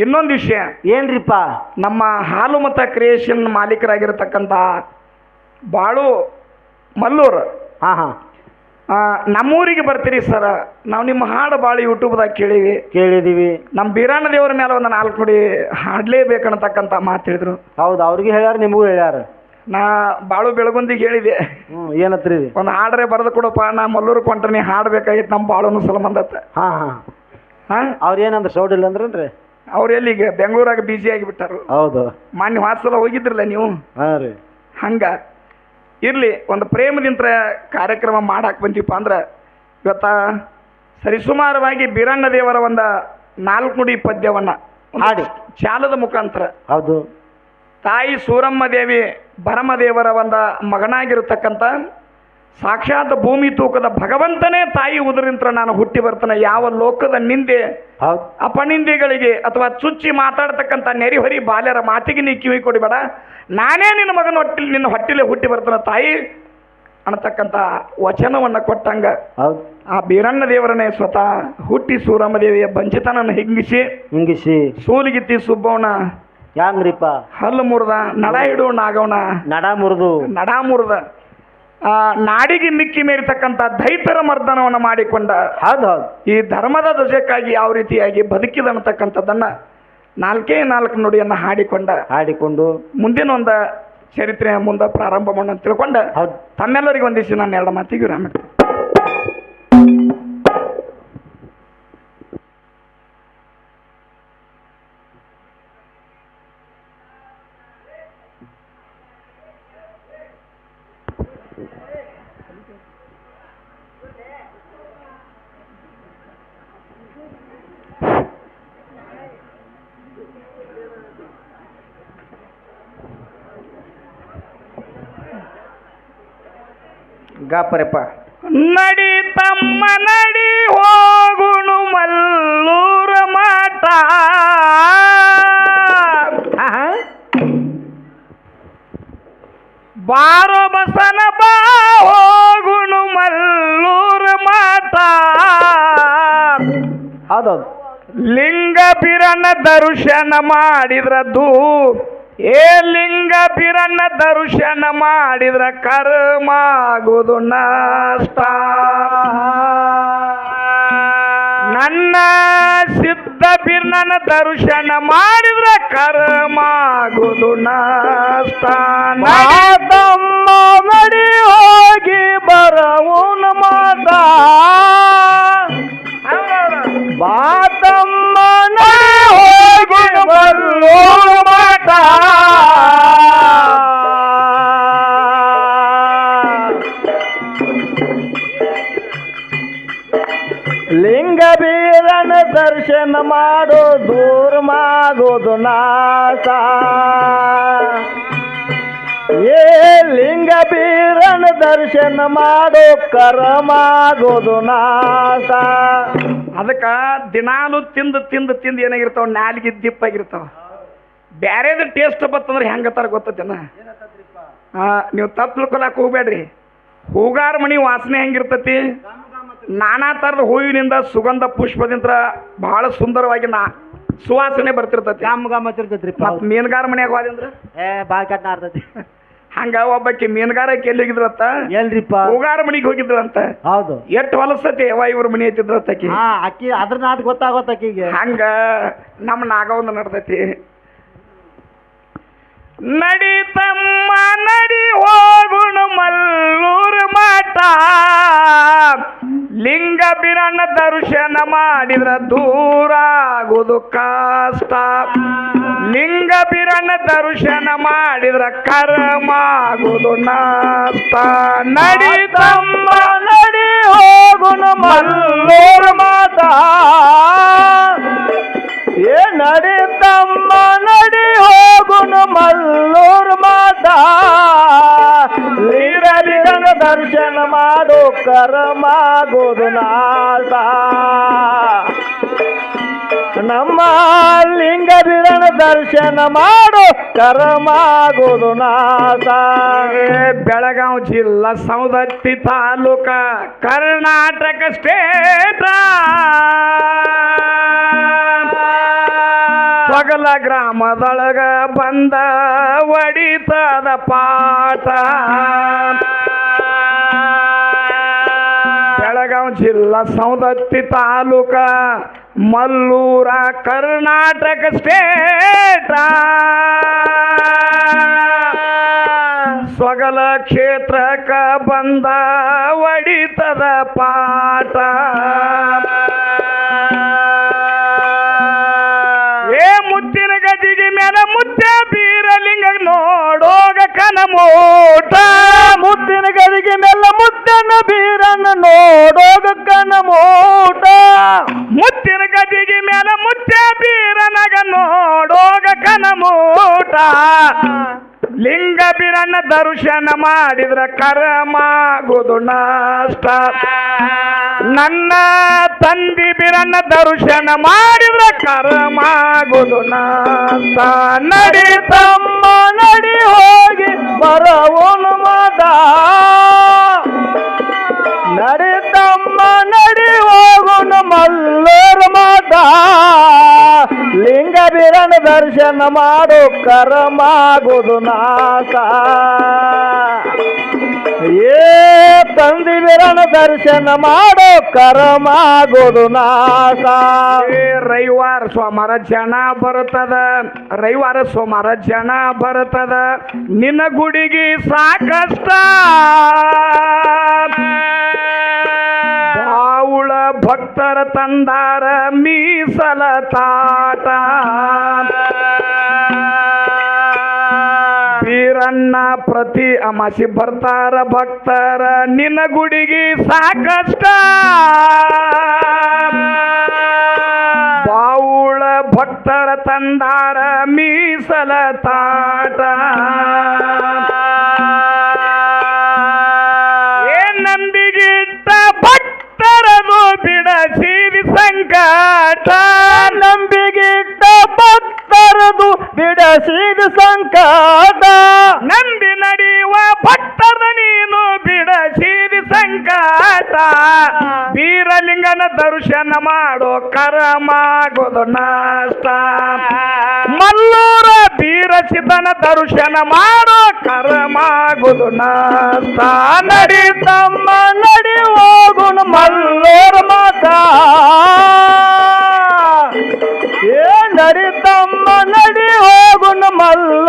ಇನ್ನೊಂದು ವಿಷಯ. ಏನ್ರಿಪ್ಪ? ನಮ್ಮ ಹಾಲು ಮತ ಕ್ರಿಯೇಷನ್ ಮಾಲೀಕರಾಗಿರ್ತಕ್ಕಂಥ ಬಾಳು ಮಲ್ಲೂರು. ಹಾ ಹಾ. ನಮ್ಮೂರಿಗೆ ಬರ್ತೀರಿ ಸರ್. ನಾವು ನಿಮ್ಮ ಹಾಡು ಭಾಳ ಯೂಟ್ಯೂಬ್ದಾಗ ಕೇಳಿವಿ. ಕೇಳಿದೀವಿ. ನಮ್ಮ ಬೀರಣ್ಣ ದೇವರ ಮೇಲೆ ಒಂದು ನಾಲ್ಕು ನುಡಿ ಹಾಡ್ಲೇಬೇಕನ್ನತಕ್ಕಂಥ ಮಾತು ಹೇಳಿದ್ರು. ಹೌದು ಅವ್ರಿಗೆ ಹೇಳ್ಯಾರ ನಿಮಗೂ ಹೇಳ್ಯಾರ. ನಾ ಬಾಳು ಬೆಳಗುಂದಿಗೆ ಹೇಳಿದೆ. ಹ್ಞೂ ಏನತ್ರಿ ಒಂದು ಹಾಡ್ರೆ ಬರೆದು ಕೊಡಪ್ಪ ನಾ ಮಲ್ಲೂರು ಕೊಂಟ್ರೆ ಹಾಡ್ಬೇಕಾಗಿತ್ತು ನಮ್ಮ ಬಾಳುನು ಸಲ ಹಾ ಹಾಂ. ಹಾಂ? ಅವ್ರು ಏನಂದ್ರೆ ಸೌಡಿಲ್ಲ ಅಂದ್ರನ್ರಿ ಅವ್ರು ಎಲ್ಲಿಗೆ? ಬೆಂಗಳೂರಾಗ ಬಿಜಿ ಆಗಿಬಿಟ್ಟಾರು. ಹೌದು. ಮಾನ್ಯ ವಾತ್ಸಲ ಹೋಗಿದ್ರಲ್ಲ ನೀವು? ಹಾಂ ರೀ. ಹಂಗ. ಇರಲಿ ಒಂದು ಪ್ರೇಮದಿಂತ ಕಾರ್ಯಕ್ರಮ ಮಾಡಾಕ್ ಬಂದೀವಪ್ಪ ಅಂದ್ರೆ ಇವತ್ತ ಸರಿಸುಮಾರವಾಗಿ ಬೀರಣ್ಣ ದೇವರ ಒಂದು ನಾಲ್ಕು ನುಡಿ ಪದ್ಯವನ್ನು ಹಾಡಿ. ಚಾಲದ ಮುಖಾಂತರ. ಹೌದು. ತಾಯಿ ಸೂರಮ್ಮ ದೇವಿ ಭರಮದೇವರ ಒಂದು ಮಗನಾಗಿರತಕ್ಕಂಥ ಸಾಕ್ಷಾತ್ ಭೂಮಿ ತೂಕದ ಭಗವಂತನೇ ತಾಯಿ ಉದರಿಂತ್ರ ನಾನು ಹುಟ್ಟಿ ಬರ್ತಾನೆ. ಯಾವ ಲೋಕದ ನಿಂದೆ ಅಪನಿಂದೆಗಳಿಗೆ ಅಥವಾ ಚುಚ್ಚಿ ಮಾತಾಡ್ತಕ್ಕಂಥ ನೆರಿಹೊರಿ ಬಾಲ್ಯರ ಮಾತಿಗೆ ನೀ ಕಿವಿ ಕೊಡಿಬೇಡ ನಾನೇ ನಿನ್ನ ಮಗನ ಹೊಟ್ಟಿಲಿ ನಿನ್ನ ಹೊಟ್ಟಿಲೆ ಹುಟ್ಟಿ ಬರ್ತಾನ ತಾಯಿ ಅನ್ನತಕ್ಕಂಥ ವಚನವನ್ನು ಕೊಟ್ಟಂಗ ಆ ಬೀರಣ್ಣ ದೇವರನ್ನೇ ಸ್ವತಃ ಹುಟ್ಟಿ ಸೂರಮ್ಮ ದೇವಿಯ ಬಂಚಿತನನ್ನು ಹಿಂಗಿಸಿ. ಹಿಂಗಿಸಿ ಸೂಲಿಗಿತ್ತಿ ಸುಬ್ಬವನ ಯಾಂಗ್ರಿಪ್ಪ? ಹಲ್ಲು ಮುರಿದ ನಡ ಹಿಡು ನಾಗವನ ನಡ ಮುರಿದು. ನಡ ಮುರಿದ. ನಾಡಿಗೆ ಮಿಕ್ಕಿ ಮೇರಿತಕ್ಕಂಥ ದೈತರ ಮರ್ದನವನ್ನು ಮಾಡಿಕೊಂಡ ಹೌದು ಹೌದು. ಈ ಧರ್ಮದ ಧ್ವಜಕ್ಕಾಗಿ ಯಾವ ರೀತಿಯಾಗಿ ಬದುಕಿದ ಅನ್ನತಕ್ಕಂಥದ್ದನ್ನ ನಾಲ್ಕೇ ನಾಲ್ಕು ನುಡಿಯನ್ನು ಹಾಡಿಕೊಂಡ. ಹಾಡಿಕೊಂಡು ಮುಂದಿನ ಒಂದು ಚರಿತ್ರೆಯ ಮುಂದೆ ಪ್ರಾರಂಭ ಮಾಡೋಣ ತಿಳ್ಕೊಂಡ. ಹೌದು. ತಮ್ಮೆಲ್ಲರಿಗೂ ಒಂದಿಸಿ ನಾನು ಎರಡು ಮಾತಿಗೆ ವಿರಾಮ ಗಾಪರೆಪ್ಪ. ನಡಿ ತಮ್ಮ ನಡಿ ಹೋಗುಣು ಮಲ್ಲೂರ ಮಾಟ ಬಾರೋ ಬಸನ ಬಾ ಹೋಗುಣು ಮಲ್ಲೂರ ಮಾಟ ಹೌದೌದು. ಲಿಂಗ ಬಿರನ ದರ್ಶನ ಮಾಡಿದ್ರದ್ದು ಏ ಲಿಂಗ ಬಿರನ ದರ್ಶನ ಮಾಡಿದ್ರ ಕರ್ಮ ಆಗುದು ನಷ್ಟ. ನನ್ನ ಸಿದ್ಧ ಬಿರ್ನನ ದರ್ಶನ ಮಾಡಿದ್ರ ಕರ್ಮ ಆಗುದು ನಷ್ಟ. ಮಾತಮ್ಮ ನಡಿ ಹೋಗಿ ಬರವು ಮಾತ ಮಾತಮ್ಮ ನಡಿ ಹೋಗಿ ಬರೋ ಮಾತ ಲಿಂಗ ಬೀರನ ದರ್ಶನ ಮಾಡೋ ದೂರ ಮಾಗೋದು ನಾಶ. ಏ ಲಿಂಗ ಬೀರನ ದರ್ಶನ ಮಾಡೋ ಕರಮಾಗೋದು ನಾಸ ಅದಕ್ಕ ದಿನಾಲು ತಿಂದು ತಿಂದು ತಿಂದು ಏನಾಗಿರ್ತಾವ, ನಾಲಿಗೆ ದಿಪ್ಪಾಗಿರ್ತಾವ. ಬ್ಯಾರೇದು ಟೇಸ್ಟ್ ಬತ್ತಂದ್ರೆ ಹೆಂಗತ್ತಾರ ಗೊತ್ತೇನ ಹಾ ನೀವು ತಪ್ಪು ತಿಳ್ಕೊಳಕ್ ಹೋಗ್ಬೇಡ್ರಿ ಹೂಗಾರ ಮಣಿ ವಾಸನೆ ಹೆಂಗಿರ್ತತಿ? ನಾನಾ ಥರದ ಹೂವಿನಿಂದ ಸುಗಂಧ ಪುಷ್ಪದಿಂದ ಬಹಳ ಸುಂದರವಾಗಿ ನಾ ಸುವಾಸನೆ ಬರ್ತಿರ್ತೈತಿ. ಗಮ್ ಗಮ್ ಹತ್ತಿರ್ತೈತ್ರಿ ಮತ್ ಮೀನುಗಾರ ಮನೆಯಾಗ ಹೋದಂದ್ರ ಏ ಭಾಳ ಆರ್ತೈತಿ ಹಂಗ ಒಬ್ಬಾಕಿ ಮೀನುಗಾರಕ್ಕೆ ಎಲ್ಲಿ ಹೋಗಿದ್ರತ್ತ ಎಲ್ರಿಪ್ಪ. ಹೂಗಾರ ಮನಿಗೆ ಹೋಗಿದ್ರಂತ. ಹೌದು. ಎಷ್ಟು ಹೊಲಸತಿ ಯವ್ವ ಇವ್ರ ಮನೆ ಐತಿದ್ರತ್ತಕಿ ಹಾ ಅಕ್ಕಿ ಅದ್ರ ನಾದ್ ಗೊತ್ತಾಗೋತ್ ಅಕ್ಕಿಗೆ ಹಂಗ ನಮ್ಮ ನಾಗವಂದ ನಡ್ದೈತಿ. ನಡಿ ತಮ್ಮ ನಡಿ ಹೋಗುಣ ಮಲ್ಲೂರು ಮಠ. ಲಿಂಗ ಬಿರಣ್ಣ ದರ್ಶನ ಮಾಡಿದ್ರ ದೂರ ಆಗುದು ಕಾಸ್ತ ಲಿಂಗ ಬಿರಣ್ಣ ದರ್ಶನ ಮಾಡಿದ್ರ ಕರ್ಮ ಆಗುದು ನಾಸ್ತ ನಡಿ ತಮ್ಮ ನಡಿ ಹೋಗುನು ಮಲ್ಲೂರ್ ಮಾತ. ಆಗೋದು ನಾಶ ನಮ್ಮ ಲಿಂಗ ಬಿರಣ ದರ್ಶನ ಮಾಡು ಕರಮಾಗೋದು ನಾಟ ಬೆಳಗಾವಿ ಜಿಲ್ಲಾ ಸೌದತ್ತಿ ತಾಲೂಕ ಕರ್ನಾಟಕ ಸ್ಟೇಟ. ಸಗಲ ಗ್ರಾಮದೊಳಗ ಬಂದ ಒಡಿತದ ಪಾಠ. ಜಿಲ್ಲಾ ಸೌದತ್ತಿ ತಾಲೂಕ ಮಲ್ಲೂರ ಕರ್ನಾಟಕ ಸ್ಟೇಟ. ಸೊಗಲ ಕ್ಷೇತ್ರಕ ಬಂದ ಒಡಿತದ ಪಾಠ. ಕನಮೋಟ ಮುದ್ದಿನ ಗದಿಗೆ ಮೆಲ್ಲ ಮುದ್ದನ ಬೀರನ್ನ ನೋಡೋಗ ಕನ ಮೋಟ. ಮುತ್ತಿನ ಗದಿಗೆ ಮೇಲೆ ಮುದ್ದೆ ಬೀರನಗ ನೋಡೋಗ ಕನಮೋಟ ಲಿಂಗ ಬಿರಣ್ಣ ದರ್ಶನ ಮಾಡಿದ್ರ ಕರಮಾಗೋದು ನಾಷ್ಟ. ನನ್ನ ತಂದಿ ಬಿರಣ್ಣ ದರ್ಶನ ಮಾಡಿದ್ರ ಕರಮಾಗೋದು ನಾಷ್ಟ. ನಡಿ ತಮ್ಮ, ನಡಿ ಹೋಗಿ, ಬರವನು ಮದ ನಡಿ ತಮ್ಮ, ನಡಿ ಹೋಗುನು ಮಲ್ಲೂರು ಬೀರನ ದರ್ಶನ ಮಾಡೋ ಕರಮಾಗುದು ನಾಶ. ಏ ತಂದಿ ವಿರಣ ದರ್ಶನ ಮಾಡೋ ಕರಮಾಗೋದು ಏ, ರವಿವಾರ ಸೋಮವಾರ ಜನ ಬರುತ್ತದ. ರವಿವಾರ ಸೋಮವಾರ ಜನ ಬರುತ್ತದ. ನಿನ್ನ ಗುಡಿಗೆ ಸಾಕಷ್ಟ. ಬಾವುಳ ಭಕ್ತರ ತಂದಾರ ಮೀಸಲ ತಾಟ. ಬೀರಣ್ಣ ಪ್ರತಿ ಅಮಾಸಿ ಬರ್ತಾರ ಭಕ್ತರ, ನಿನ್ನ ಗುಡಿಗೆ ಸಾಕಷ್ಟ. ಬಾವುಳ ಭಕ್ತರ ತಂದಾರ ಮೀಸಲ ತಾಟ. ನಂಬಿಗಿಟ್ಟ ಭಕ್ತರದು ಬಿಡಸಿರಿ ಸಂಕಟ. ಭಕ್ತರದು ಬಿಡಸಿದ ಸಂಕಟ. ನಂಬಿ ನಡೆಯುವ ಭಕ್ತರ ನೀನು ಬಿಡ ಸೀದ ಸಂಕಟ. ವೀರಲಿಂಗನ ದರ್ಶನ ಮಾಡೋ ಕರಮಾಗೋದು ನಾಸ್ತ ಮಲ್ಲೂರ ಬೀರಸಿದನ ದರ್ಶನ ಮಾಡೋ ಕರಮಾಗೋದು ನಾಸ್ತ ನಡಿ ತಮ್ಮ ನಡಿ ಹೋಗುಣ ಮಲ್ಲೂರ ಮಾತ.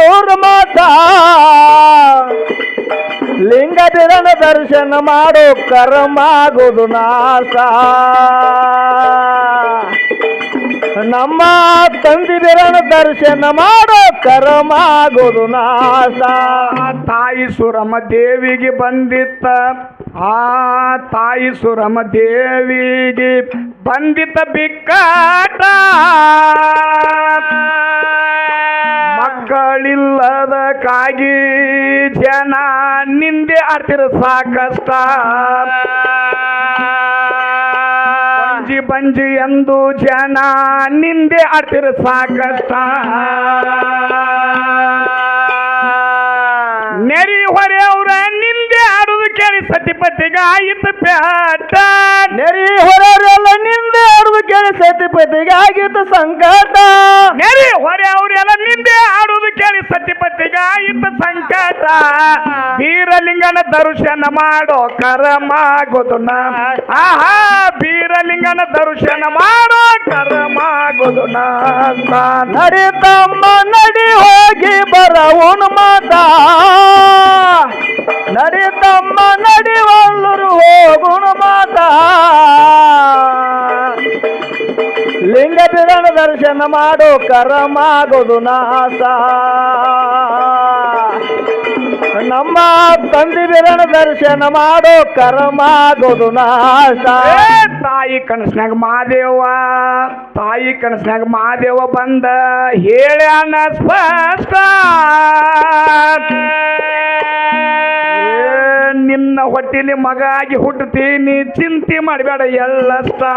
ಮಲ್ಲೂರ ಮಾತ. ಲಿಂಗ ಬಿರನ ದರ್ಶನ ಮಾಡು ಕರ್ಮಾಗುದು ನಾಸ ನಮ್ಮ ತಂದಿ ಬಿರನ ದರ್ಶನ ಮಾಡೋ ಕರ್ಮಾಗುದು ನಾಸ ತಾಯಿ ಸುರಮ ದೇವಿಗೆ ಬಂದಿತ್ತ. ಆ ತಾಯಿ ಸುರಮ ದೇವಿಗೆ ಬಂದಿತ ಬಿಕ್ಕಾಟ. ಮಕ್ಕಳಿಲ್ಲದ ಕಾಗಿ ಜನ ನಿಂದೆ ಆಡ್ತಿರ ಸಾಕಷ್ಟ. ಬಂಜಿ ಬಂಜಿ ಎಂದು ಜನ ನಿಂದೆ ಆಡ್ತಿರ ಸಾಕಷ್ಟ. ನೆರಿ ಹೊರೆ ನಿಂದೆ ಆಡುದು ಕೇಳಿ ಸತಿಪತಿಗ ಆಯಿತು ಪ್ಯಾಟ. ನೆರಿ ಹೊರೆಯವರೆಲ್ಲ ನಿಂದೆ ಕೇಳಿ ಸತಿಪತಿಗೆ ಆಗಿತ್ತು ಸಂಕಟ. ನೆರಿ ಹೊರೆ ಅವರೆಲ್ಲ ನಿಂದೆ ಆಡುದು ಕೇಳಿ ಸತಿಪತಿಗೆ ಆಯಿತು ಸಂಕಟ. ಬೀರಲಿಂಗನ ದರ್ಶನ ಮಾಡೋ ಕರಮಾಗೋದು ಆಹಾ ಬೀರಲಿಂಗನ ದರ್ಶನ ಮಾಡೋ ಕರಮಾಗೋದು ನಡಿ ತಮ್ಮ ನಡಿ ಹೋಗಿ ಬರವನು ಮಾತ. ನಡಿ ತಮ್ಮ ನಡಿ ಹೋಗುಣ ಮಾತ. ಬಿರಣ ದರ್ಶನ ಮಾಡು ಕರಮಾಗೋದು ನಾಸ ನಮ್ಮ ತಂದಿ ಬಿರಣ ದರ್ಶನ ಮಾಡೋ ಕರಮಾಗೋದು ನಾಸ ತಾಯಿ ಕನಸ್ನಾಗ ಮಾದೇವ ತಾಯಿ ಕನಸ್ನಾಗ ಮಾದೇವ ಬಂದ ಹೇಳ್ಯಾನ ಸ್ಪಷ್ಟ. ನಿನ್ನ ಹೊಟ್ಟಿಲಿ ಮಗ ಆಗಿ ಹುಟ್ಟುತ್ತೀನಿ ಚಿಂತೆ ಮಾಡಬೇಡ ಎಲ್ಲ ಆ,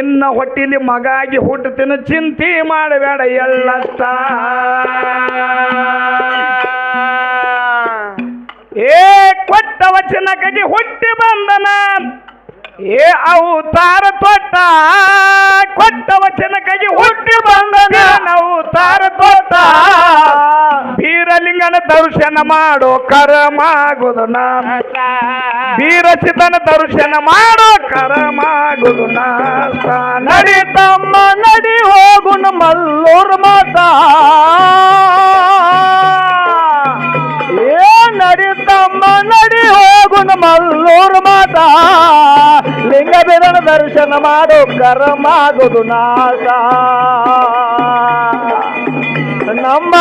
ನಿನ್ನ ಹೊಟ್ಟಿಲಿ ಮಗಾಗಿ ಹುಟ್ಟುತ್ತಿನ ಚಿಂತೆ ಮಾಡಬೇಡ ಎಳ್ಳಷ್ಟ ಏ ಕೊಟ್ಟ ವಚನಕ್ಕಾಗಿ ಹುಟ್ಟಿ ಬಂದನ. ಏ ಅವತಾರ ತೊಟ್ಟ ಕೊಟ್ಟ ವಚನಕ್ಕಾಗಿ ಹುಟ್ಟಿ ಬಂದ ಅವತಾರ ತೊಟ್ಟ, ಬೀರಲಿಂಗನ ದರ್ಶನ ಮಾಡೋ ಕರಮಾಗುದು ನಾಷ್ಟ ಬೀರಸಿದನ ದರ್ಶನ ಮಾಡೋ ಕರಮಾಗುದು ನಡಿ ತಮ್ಮ, ನಡಿ ಹೋಗುಣ ಮಲ್ಲೂರ್ ಮಾತ. ಏ, ನಡಿ ತಮ್ಮ, ನಡಿ ಹೋಗುಣ ಮಲ್ಲೂರ್ ಮಾತ. ಬಿರಣ ದರ್ಶನ ಮಾಡೋ ಕರಮಾಗೋದು ನಾಶ. ನಮ್ಮ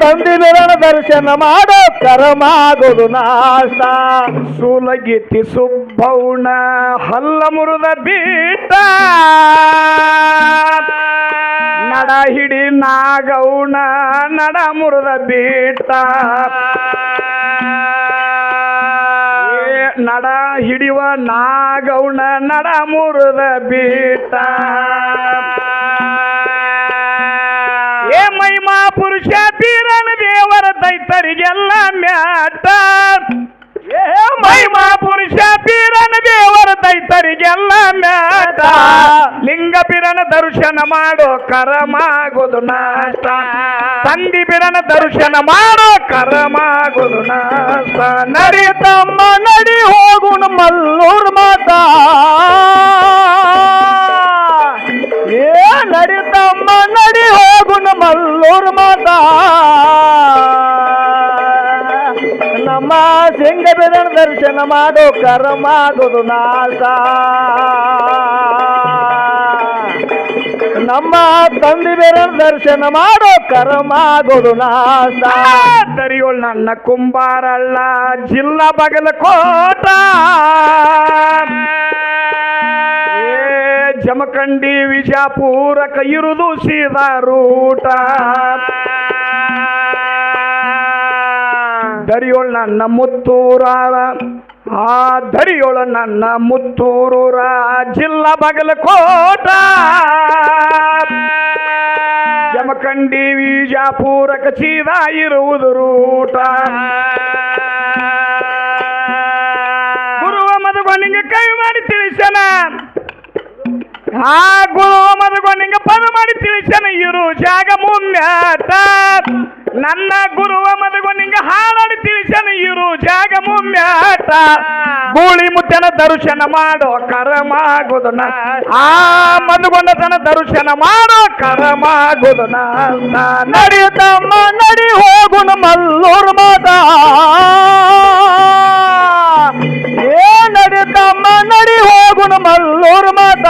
ತಂದೆ ದರ್ಶನ ಮಾಡೋ ಕರಮಾಗೋದು ನಾಶ. ಸುಲಗಿತಿ ಸುಬ್ಬೌಣ ಹಲ್ಲ ಮುರಿದ ಬೀಟ. ನಡ ಹಿಡಿ ನಾಗೌಣ ನಡ ಮುರಿದ ಬೀಟ. ನಡ ಹಿಡಿವ ನಾಗೌಣ ನಡ ಮುರುದ ಬೀಟ. ಏ ಮಹಿಮಾ ಪುರುಷ ಬೀರನ ದೇವರ ದೈತರಿಗೆಲ್ಲ ಮ್ಯಾಟ. ಮಹಿಮಾ ಪುರುಷ ಪೀರನ ದೇವರ ದೈತರಿಗೆಲ್ಲ ಮ್ಯಾಟ ಲಿಂಗ ಪಿರನ ದರ್ಶನ ಮಾಡೋ ಕರಮಾಗೋದು ನಾಷ್ಟ. ತಂದಿ ಬಿರನ ದರ್ಶನ ಮಾಡೋ ಕರಮಾಗೋದು ನಾಷ್ಟ. ನರಿ ತಮ್ಮ ನಡಿ ಹೋಗುಣ ಮಲ್ಲೂರ್ ಮಾತ. ಏ ನಡಿ ತಮ್ಮ ನಡಿ ಹೋಗುಣ ಮಲ್ಲೂರ್ ಮಾತ. ನಮ್ಮ ಸಿಂಗ ದರ್ಶನ ದರ್ಶನ ಕರ್ಮ ಆಗೋದು ನಾಸ ನಮ್ಮ ತಂದೆ ಬಿರಣ ದರ್ಶನ ಕರ್ಮ ಆಗೋದು ನಾಶ. ದರಿಯೋಳ್ ನನ್ನ ಕುಂಬಾರಳ್ಳ ಜಿಲ್ಲಾ ಬಗಲ ಕೋಟ. ಜಮಖಂಡಿ, ವಿಜಾಪುರ, ಕೈರುದು, ಸೀದಾ ರೂಟ. ದರಿಯೋಳ್ ನನ್ನ ಮುತ್ತೂರ ಆ ದರಿಯೋಳ ನನ್ನ ಮುತ್ತೂರೂರ ಜಿಲ್ಲಾ ಬಗಲಕೋಟ. ಜಮಖಂಡಿ ವಿಜಾಪುರಕ ಸೀದಾ ಇರುವುದು ರೂಟ. ಗುರುವ ಮದಗೊಂಡಿಂಗ ಕೈ ಮಾಡಿ ತಿಳಿಸನ. ಆ ಗುರುವ ಮದಗೊಂಡಿಂಗ ಪದ ಮಾಡಿ ತಿಳಿಸನ. ಇರು ಜಾಗ ಮುಮ್ಮ್ಯಾಟ ನನ್ನ ಗುರುವ ಮದಗೊಂಡಿಂಗ ಹಾಡಾಡಿ ಇರು ಜಾಗ ಮುಮ್ಮ್ಯಾಟ ಗೂಳಿ ಮುದ್ದನ ದರ್ಶನ ಮಾಡೋ ಕರಮಾಗುದು ನ. ಆ ಮದುಗೊಂಡತನ ದರ್ಶನ ಮಾಡೋ ಕರಮಾಗುದು ನ. ನಡಿ ಹೋಗುಣ ಮಲ್ಲೂರ್ ಮಾತ. ಏ ನಡಿ ತಮ್ಮ ನಡಿ ಹೋಗುಣ ಮಲ್ಲೂರ್ ಮಾತ.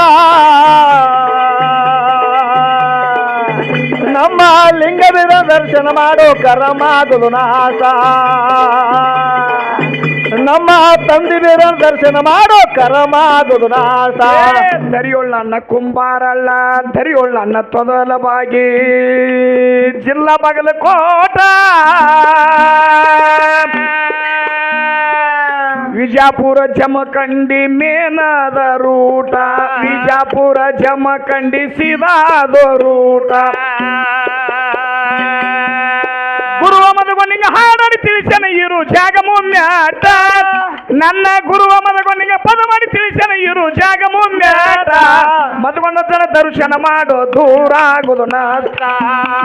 ನಮ್ಮ ಲಿಂಗ ಬಿರ ದರ್ಶನ ಮಾಡೋ ಕರಮಾಗಲು ನಾಶ ನಮ್ಮ ತಂದಿದಿರ ದರ್ಶನ ಮಾಡೋ ಕರಮಾಗದು ನಾಶ ಧರಿಯೋಳ್ಳ ಅನ್ನ ಕುಂಬಾರಳ್ಳ ಧರಿಯೋಳ್ಳ ಅನ್ನ ತೊದಲ ಬಾಗಿ ಜಿಲ್ಲಾ ಬಗಲಕೋಟ. ವಿಜಾಪುರ ಜಮಖಂಡಿ ಮೇನದ ರೂಟ. ವಿಜಾಪುರ ಜಮಖಂಡಿ ಸಿದಾದ ರೂಟ. ಹಾಡಾಡಿ ತಿಳಿಸನ ಇರು. ಜಾಗ ಮುಮ್ಮ್ಯಾಟ ನನ್ನ ಗುರುವ ಮದಗೊಂಡಿಗೆ ಪದ ಮಾಡಿ ತಿಳಿಸನ ಇರು. ಜಾಗ ಮುಮ್ಮ್ಯಾಟ ಮದಗೊಂಡತನ ದರ್ಶನ ಮಾಡೋ ದೂರ ಆಗುದು ನಾಷ್ಟ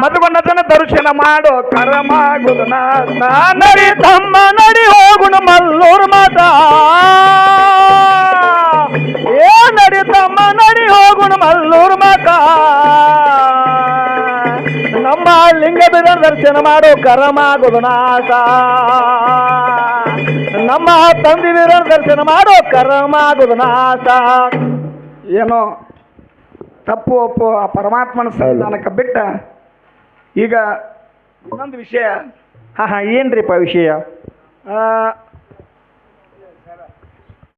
ಮದಗೊಂಡತನ ದರ್ಶನ ಮಾಡೋ ಕರಮಾಗುದು ನಾಸ್ತ ನಡಿ ತಮ್ಮ ನಡಿ ಹೋಗುಣ ಮಲ್ಲೂರು ಮಾತ ಏ ನಡಿ ತಮ್ಮ ನಡಿ ಹೋಗುಣ ಮಲ್ಲೂರು ಮಾತ ನಮ್ಮ ಲಿಂಗ ಬಿದ ದರ್ಶನ ಮಾಡು ಕರಮಾಗೋದು ನಾಶ. ನಮ್ಮ ತಂದೆ ದರ್ಶನ ಮಾಡು ಕರಮಾಗೋದು ನಾಶ. ಏನೋ ತಪ್ಪು ಒಪ್ಪು ಆ ಪರಮಾತ್ಮನ ಸಂವಿಧಾನಕ್ಕೆ ಬಿಟ್ಟ ಈಗ ಇನ್ನೊಂದು ವಿಷಯ. ಹಾ ಹಾ ಏನ್ರಿಪ್ಪ ವಿಷಯ?